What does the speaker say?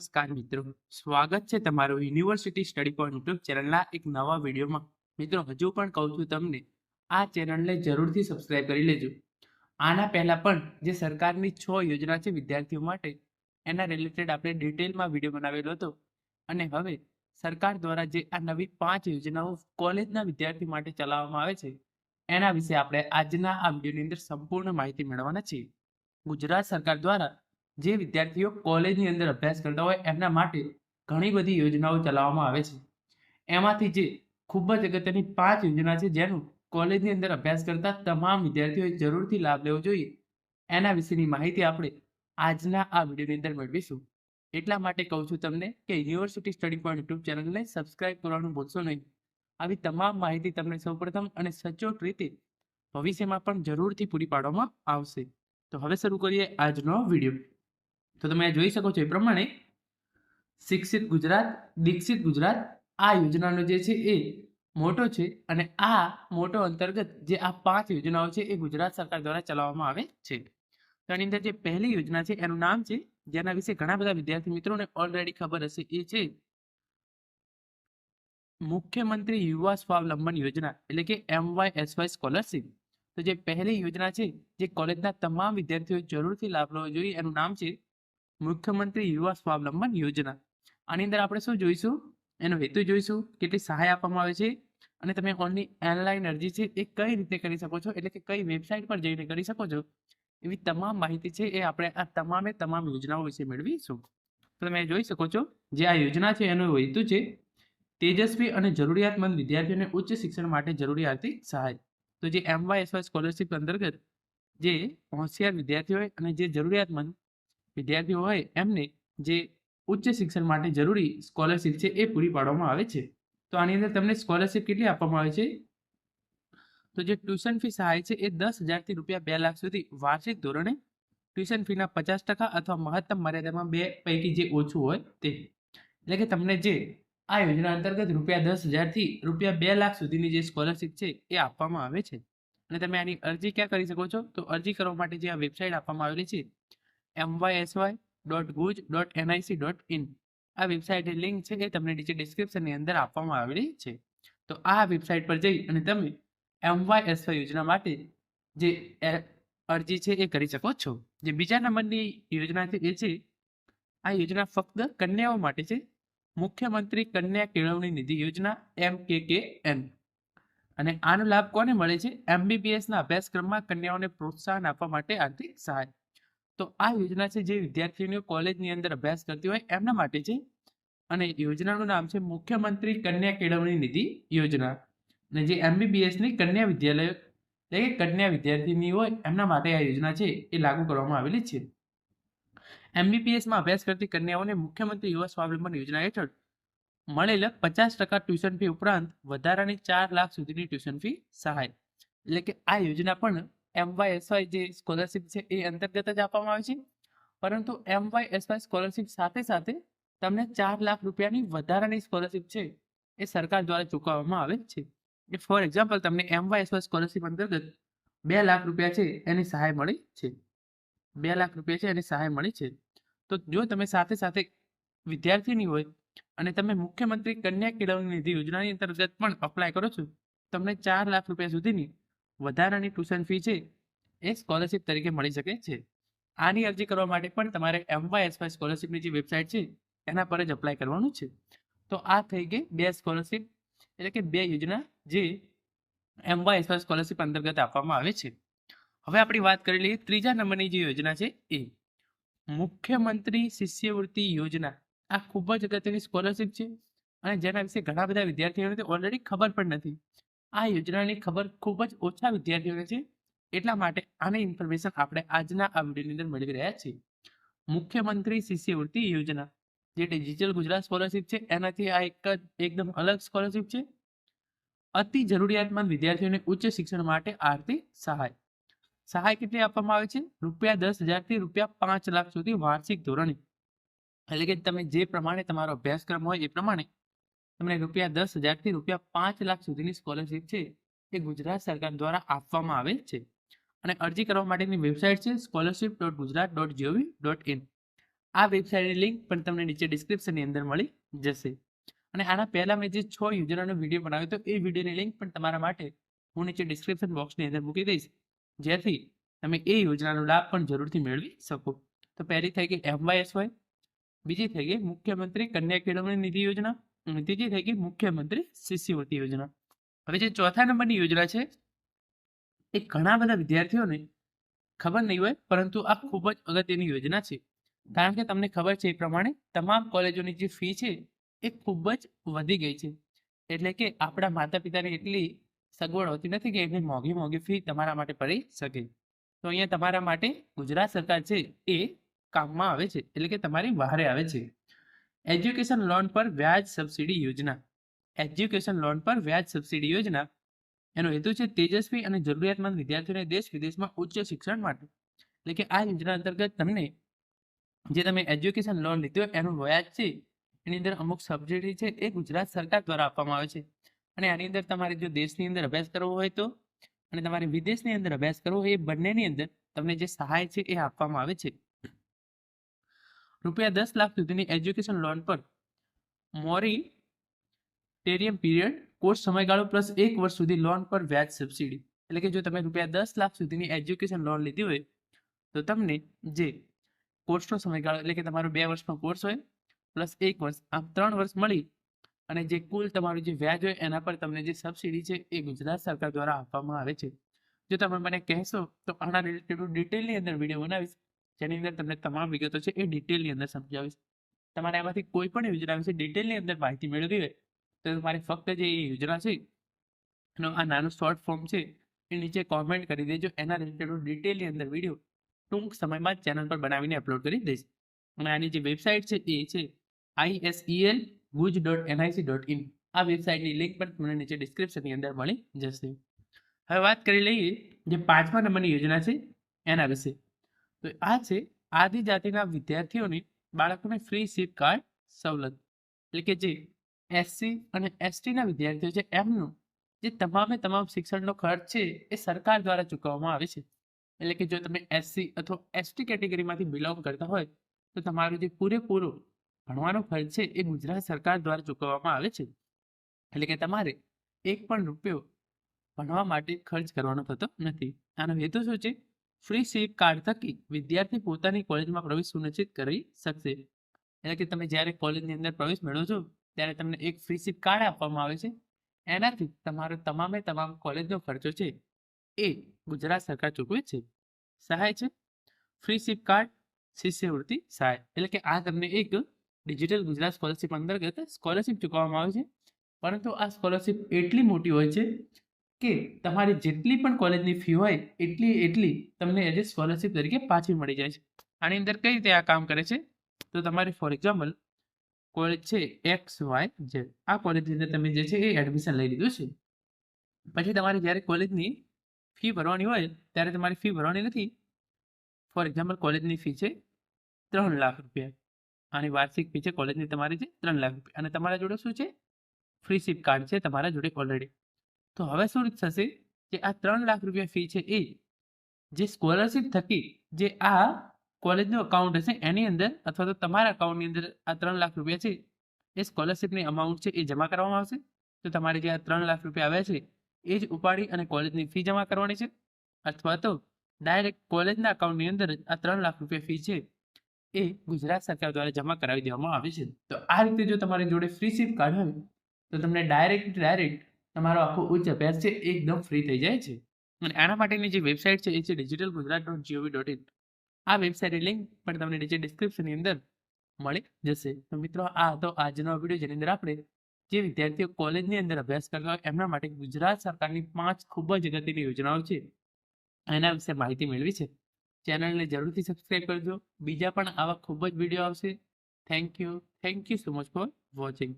નમસ્કાર મિત્રો. સ્વાગત છે તમારું યુનિવર્સિટી સ્ટડી પોઈન્ટ યુટ્યુબ ચેનલના એક નવા વિડીયોમાં. મિત્રો, હજુ પણ કહું છું તમને, આ ચેનલને જરૂરથી સબસ્ક્રાઇબ કરી લેજો. આના પહેલાં પણ જે સરકારની છ યોજના છે વિદ્યાર્થીઓ માટે, એના રિલેટેડ આપણે ડિટેલમાં વીડિયો બનાવેલો હતો. અને હવે, સરકાર દ્વારા જે આ નવી પાંચ યોજનાઓ કોલેજના વિદ્યાર્થી માટે ચલાવવામાં આવે છે, એના વિશે આપણે આજના આ વિડીયોની અંદર સંપૂર્ણ માહિતી મેળવવાના છીએ. ગુજરાત સરકાર દ્વારા જે વિદ્યાર્થીઓ કોલેજની અંદર અભ્યાસ કરતા હોય, એમના માટે ઘણી બધી યોજનાઓ ચલાવવામાં આવે છે. એમાંથી જે ખૂબ જ અગત્યની પાંચ યોજના છે, જેનું કોલેજની અંદર અભ્યાસ કરતા તમામ વિદ્યાર્થીઓએ જરૂરથી લાભ લેવો જોઈએ. એના વિશેની માહિતી આપણે આજના આ વિડીયોની અંદર મેળવીશું. એટલા માટે કહું છું તમને કે યુનિવર્સિટી સ્ટડી પોઈન્ટ યુટ્યુબ ચેનલને સબસ્ક્રાઇબ કરવાનું ભૂલશો નહીં. આવી તમામ માહિતી તમને સૌપ્રથમ અને સચોટ રીતે ભવિષ્યમાં પણ જરૂરથી પૂરી પાડવામાં આવશે. તો હવે શરૂ કરીએ આજનો વીડિયો. તો તમે આ જોઈ શકો છો એ પ્રમાણે શિક્ષિત ગુજરાત, દીક્ષિત ગુજરાત આ યોજનાનો જે છે એ મોટો છે અને આ મોટો અંતર્ગત જે આ પાંચ યોજનાઓ છે એ ગુજરાત સરકાર દ્વારા ચલાવવામાં આવે છે. તો આની અંદર જે પહેલી યોજના છે એનું નામ છે, જેના વિશે ઘણા બધા વિદ્યાર્થી મિત્રોને ઓલરેડી ખબર હશે, એ છે મુખ્યમંત્રી યુવા સ્વાવલંબન યોજના, એટલે કે એમવાયએસવાય સ્કોલરશિપ. તો જે પહેલી યોજના છે, જે કોલેજના તમામ વિદ્યાર્થીઓ જરૂરથી લાભ લેવો જોઈએ, એનું નામ છે મુખ્યમંત્રી યુવા સ્વાવલંબન યોજના. આની અંદર આપણે શું જોઈશું? એનો હેતુ જોઈશું, કેટલી સહાય આપવામાં આવે છે, અને તમે ઓનલી ઓનલાઈન અરજી છે એ કઈ રીતે કરી શકો છો? એટલે કે કઈ વેબસાઇટ પર જઈને કરી શકો છો? એવી તમામ માહિતી છે એ આપણે આ તમામે તમામ યોજનાઓ વિશે મેળવીશું. તો તમે જોઈ શકો છો, જે આ યોજના છે એનો હેતુ છે તેજસ્વી અને જરૂરિયાતમંદ વિદ્યાર્થીઓને ઉચ્ચ શિક્ષણ માટે જરૂરી આર્થિક સહાય. તો જે એમવાયએસવાય સ્કોલરશિપ અંતર્ગત જે હોશિયાર વિદ્યાર્થીઓ અને જે જરૂરિયાતમંદ વિદ્યાર્થીઓ હોય, એમને જે ઉચ્ચ શિક્ષણ માટે જરૂરી સ્કોલરશિપ છે એ પૂરી પાડવામાં આવે છે. તો આની અંદર તમને સ્કોલરશિપ કેટલી આપવામાં આવે છે? તો જે ટ્યુશન ફી સહાય છે એ દસ હજારથી રૂપિયા બે લાખ સુધી વાર્ષિક ધોરણે ટ્યુશન ફીના પચાસ ટકા અથવા મહત્તમ મર્યાદામાં બે પૈકી જે ઓછું હોય તે. એટલે કે તમને જે આ યોજના અંતર્ગત રૂપિયા દસ હજારથી રૂપિયા બે લાખ સુધીની જે સ્કોલરશિપ છે એ આપવામાં આવે છે. અને તમે આની અરજી ક્યાં કરી શકો છો? તો અરજી કરવા માટે જે આ વેબસાઇટ આપવામાં આવેલી છે MYSY dot guj dot NIC dot in આ વેબસાઇટની લિંક છે એ તમને નીચે ડિસ્ક્રિપ્શનની અંદર આપવામાં આવેલી છે. તો આ વેબસાઇટ પર જઈ અને તમે એમવાયએસવાય યોજના માટે જે અરજી છે એ કરી શકો છો. જે બીજા નંબરની યોજના છે એ છે, આ યોજના ફક્ત કન્યાઓ માટે છે. મુખ્યમંત્રી કન્યા કેળવણી નિધિ યોજના એમ કે કે એન. અને આનો લાભ કોને મળે છે? એમબીબીએસના અભ્યાસક્રમમાં કન્યાઓને પ્રોત્સાહન આપવા માટે આર્થિક સહાય. તો આ યોજના છે જે વિદ્યાર્થીઓને કોલેજની અંદર અભ્યાસ કરતી હોય એમના માટે છે. અને યોજનાનું નામ છે મુખ્યમંત્રી કન્યા કેળવણી નિધિ યોજના. અને જે એમબીબીએસની કન્યા વિદ્યાલય, એટલે કે કન્યા વિદ્યાર્થીની હોય એમના માટે આ યોજના છે, એ લાગુ કરવામાં આવેલી છે. એમબીબીએસમાં અભ્યાસ કરતી કન્યાઓને મુખ્યમંત્રી યુવા સ્વાવલંબન યોજના હેઠળ મળેલ પચાસ ટકા ટ્યુશન ફી ઉપરાંત વધારાની ચાર લાખ સુધીની ટ્યુશન ફી સહાય. એટલે કે આ યોજના પણ એમવાયએસવાય જે સ્કોલરશિપ છે એ અંતર્ગત જ આપવામાં આવે છે. પરંતુ એમવાયએસવાય સ્કોલરશિપ સાથે સાથે તમને ચાર લાખ રૂપિયાની વધારાની સ્કોલરશિપ છે એ સરકાર દ્વારા ચૂકવવામાં આવે છે. ફોર એક્ઝામ્પલ તમને એમવાયએસવાય સ્કોલરશિપ અંતર્ગત બે લાખ રૂપિયા છે એની સહાય મળી છે. બે લાખ રૂપિયા છે એની સહાય મળી છે. તો જો તમે સાથે સાથે વિદ્યાર્થીની હોય અને તમે મુખ્યમંત્રી કન્યા કેળવણી નિધિ યોજનાની અંતર્ગત પણ અપ્લાય કરો છો, તમને ચાર લાખ રૂપિયા સુધીની વધારાની ટ્યુશન ફી છે, એ સ્કોલરશિપ તરીકે મળી શકે છે. આની અરજી કરવા માટે પણ તમારે એમવાયએસવાય સ્કોલરશિપની જે વેબસાઇટ છે, એના પર જ અપ્લાય કરવાનું છે. તો આ થઈ ગઈ બે સ્કોલરશિપ, એટલે કે બે યોજના જે એમવાયએસવાય સ્કોલરશિપ અંતર્ગત આપવામાં આવે છે. હવે આપણી વાત કરી લઈએ ત્રીજા નંબરની જે યોજના છે, એ મુખ્યમંત્રી શિષ્યવૃત્તિ યોજના. આ ખૂબ જ અગત્યની સ્કોલરશિપ છે અને જેના વિશે ઘણા બધા વિદ્યાર્થીઓને ઓલરેડી ખબર પણ નથી. આ યોજનાની ખબર ખૂબ જ ઓછા વિદ્યાર્થીઓને છે, એટલા માટે આની ઇન્ફોર્મેશન આપણે આજના આ વિડીયોની અંદર મેળવી રહ્યા છીએ. મુખ્યમંત્રી શિષ્યવૃત્તિ યોજના, જે ડિજિટલ ગુજરાત સ્કોલરશિપ છે, એનાથી આ એક જ, એકદમ અલગ સ્કોલરશિપ છે. અતિ જરૂરિયાતમંદ વિદ્યાર્થીઓને ઉચ્ચ શિક્ષણ માટે આર્થિક સહાય. સહાય કેટલી આપવામાં આવે છે? રૂપિયા દસ હજારથી રૂપિયા પાંચ લાખ સુધી વાર્ષિક ધોરણે. એટલે કે તમે જે પ્રમાણે તમારો અભ્યાસક્રમ હોય એ પ્રમાણે તમને રૂપિયા દસ હજારથી રૂપિયા પાંચ લાખ સુધીની સ્કોલરશીપ છે, એ ગુજરાત સરકાર દ્વારા આપવામાં આવે છે. અને અરજી કરવા માટેની વેબસાઇટ છે scholarship dot Gujarat dot GOV dot in આ વેબસાઇટની લિંક પણ તમને નીચે ડિસ્ક્રિપ્શનની અંદર મળી જશે. અને આના પહેલા મેં જે છ યોજનાનો વીડિયો બનાવ્યો હતો, એ વિડીયોની લિંક પણ તમારા માટે હું નીચે ડિસ્ક્રિપ્શન બોક્સની અંદર મૂકી દઈશ. જેથી તમે એ યોજનાનો લાભ પણ જરૂરથી મેળવી શકો. તો પહેલી થઈ ગઈ એમવાયએસવાય બીજી થઈ ગઈ મુખ્યમંત્રી કન્યા કેળવણી નિધિ યોજના ત્રીજી થઈ ગઈ મુખ્યમંત્રી શિષ્યવૃત્તિ યોજના. હવે જે ચોથા નંબરની યોજના છે, એ ઘણા બધા વિદ્યાર્થીઓને ખબર નહીં હોય, પરંતુ આ ખૂબ જ અગત્યની યોજના છે. કારણ કે તમને ખબર છે એ પ્રમાણે તમામ કોલેજોની જે ફી છે, એ ખૂબ જ વધી ગઈ છે. એટલે કે આપણા માતા પિતાને એટલી સગવડ હોતી નથી કે એની મોંઘી મોંઘી ફી તમારા માટે પડી શકે. તો અહીંયા તમારા માટે ગુજરાત સરકાર છે એ કામમાં આવે છે, એટલે કે તમારી વહારે આવે છે. એજ્યુકેશન લોન પર વ્યાજ સબસિડી યોજના એજ્યુકેશન લોન પર વ્યાજ સબસિડી યોજના એનો હેતુ છે તેજસ્વી અને જરૂરિયાતમંદ વિદ્યાર્થીઓને દેશ વિદેશમાં ઉચ્ચ શિક્ષણ માટે. એટલે કે આ યોજના અંતર્ગત તમને જે તમે એજ્યુકેશન લોન લીધી એનું વ્યાજ છે, એની અંદર અમુક સબસિડી છે, એ ગુજરાત સરકાર દ્વારા આપવામાં આવે છે. અને આની અંદર તમારે જો દેશની અંદર અભ્યાસ કરવો હોય તો અને તમારે વિદેશની અંદર અભ્યાસ કરવો હોય, એ બંનેની અંદર તમને જે સહાય છે એ આપવામાં આવે છે. રૂપિયા દસ લાખ સુધીની એજ્યુકેશન લોન પર મોરી ટેરિયમ પીરિયડ કોર્સ સમયગાળો પ્લસ એક વર્ષ સુધી લોન પર વ્યાજ સબસિડી. એટલે કે જો તમે રૂપિયા દસ લાખ સુધીની એજ્યુકેશન લોન લીધી હોય, તો તમને જે કોર્સનો સમયગાળો, એટલે કે તમારો બે વર્ષનો કોર્સ હોય, પ્લસ એક વર્ષ, આમ ત્રણ વર્ષ મળી અને જે કુલ તમારું જે વ્યાજ હોય, એના પર તમને જે સબસિડી છે, એ ગુજરાત સરકાર દ્વારા આપવામાં આવે છે. જો તમે મને કહેશો, તો આના રિલેટેડ ડિટેલની અંદર વીડિયો બનાવીશ. જેની અંદર તમને તમામ વિગતો છે એ ડિટેલની અંદર સમજાવીશ. તમારે આમાંથી કોઈ પણ યોજના વિશે ડિટેલની અંદર માહિતી મેળવવી હોય, તો તમારે ફક્ત જે યોજના છે, એનો આ નાનું શોર્ટ ફોર્મ છે, એ નીચે કોમેન્ટ કરી દેજો. એના રિલેટેડ હું ડિટેલની અંદર વીડિયો ટૂંક સમયમાં ચેનલ પર બનાવીને અપલોડ કરી દઈશ. અને આની જે વેબસાઇટ છે એ છે ISEL guj dot NIC dot in આ વેબસાઇટની લિંક પણ તમને નીચે ડિસ્ક્રિપ્શનની અંદર મળી જશે. હવે વાત કરી લઈએ જે પાંચમા નંબરની યોજના છે એના વિશે. તો આ છે આદિજાતિના વિદ્યાર્થીઓની બાળકોને ફ્રી સીટ કાર્ડ સવલત. એટલે કે જે એસસી અને એસટીના વિદ્યાર્થીઓ છે, એમનું જે તમામે તમામ શિક્ષણનો ખર્ચ છે, એ સરકાર દ્વારા ચૂકવવામાં આવે છે. એટલે કે જો તમે એસસી અથવા એસટી કેટેગરીમાંથી બિલોંગ કરતા હોય, તો તમારું જે પૂરેપૂરો ભણવાનો ખર્ચ છે, એ ગુજરાત સરકાર દ્વારા ચૂકવવામાં આવે છે. એટલે કે તમારે એક પણ રૂપિયો ભણવા માટે ખર્ચ કરવાનો થતો નથી. આનો હેતુ શું છે? ફ્રી સીપ કાર્ડ થકી વિદ્યાર્થી પોતાની કોલેજમાં પ્રવેશ સુનિશ્ચિત કરી શકશે. એટલે કે તમે જ્યારે કોલેજની અંદર પ્રવેશ મેળવો છો, ત્યારે તમને એક ફ્રી સીટ કાર્ડ આપવામાં આવે છે. એનાથી તમારો તમામે તમામ કોલેજનો ખર્ચો છે એ ગુજરાત સરકાર ચૂકવે છે. સહાય છે? ફ્રી સીટ કાર્ડ, શિષ્યવૃત્તિ, સહાય. એટલે કે આ તમને એક ડિજિટલ ગુજરાત સ્કોલરશિપ અંતર્ગત સ્કોલરશિપ ચૂકવવામાં આવે છે. પરંતુ આ સ્કોલરશિપ એટલી મોટી હોય છે કે તમારી જેટલી પણ કોલેજની ફી હોય, એટલી એટલી તમને એઝ એ સ્કોલરશિપ તરીકે પાછી મળી જાય છે. આની અંદર કઈ રીતે આ કામ કરે છે? તો તમારે ફોર એક્ઝામ્પલ કોલેજ છે એક્સ વાય ઝેડ આ કોલેજની અંદર તમે જે છે એ એડમિશન લઈ લીધું છે. પછી તમારે જ્યારે કોલેજની ફી ભરવાની હોય, ત્યારે તમારી ફી ભરવાની નથી. ફોર એક્ઝામ્પલ કોલેજની ફી છે ત્રણ લાખ રૂપિયા. આની વાર્ષિક ફી છે કોલેજની તમારી છે ત્રણ લાખ રૂપિયા. અને તમારા જોડે શું છે? ફ્રી સીપ કાર્ડ છે તમારા જોડે ઓલરેડી તો હવે શું થશે કે આ ત્રણ લાખ રૂપિયા ફી છે એ, જે સ્કોલરશિપ થકી જે આ કોલેજનું અકાઉન્ટ હશે એની અંદર અથવા તો તમારા અકાઉન્ટની અંદર આ ત્રણ લાખ રૂપિયા છે, એ સ્કોલરશિપની અમાઉન્ટ છે એ જમા કરવામાં આવશે. તો તમારે જે આ ત્રણ લાખ રૂપિયા આવ્યા છે, એ જ ઉપાડી અને કોલેજની ફી જમા કરવાની છે. અથવા તો ડાયરેક્ટ કોલેજના અકાઉન્ટની અંદર આ ત્રણ લાખ રૂપિયા ફી છે, એ ગુજરાત સરકાર દ્વારા જમા કરાવી દેવામાં આવે છે. તો આ રીતે જો તમારી જોડે ફ્રી સીપ હોય, તો તમને ડાયરેક્ટ ડાયરેક્ટ તમારો આખો ઉચ્ચ અભ્યાસ છે એકદમ ફ્રી થઈ જાય છે. અને આના માટેની જે વેબસાઇટ છે એ છે digital Gujarat dot GOV dot in આ વેબસાઇટની લિંક પણ તમને નીચે ડિસ્ક્રિપ્શનની અંદર મળી જશે. તો મિત્રો, આ હતો આજનો વીડિયો જેની અંદર આપણે જે વિદ્યાર્થીઓ કોલેજની અંદર અભ્યાસ કરતા હોય એમના માટે ગુજરાત સરકારની પાંચ ખૂબ જ અગત્યની યોજનાઓ છે. એના વિશે માહિતી મેળવી છે. ચેનલને જરૂરથી સબસ્ક્રાઈબ કરજો. બીજા પણ આવા ખૂબ જ વીડિયો આવશે. Thank you thank you so much for watching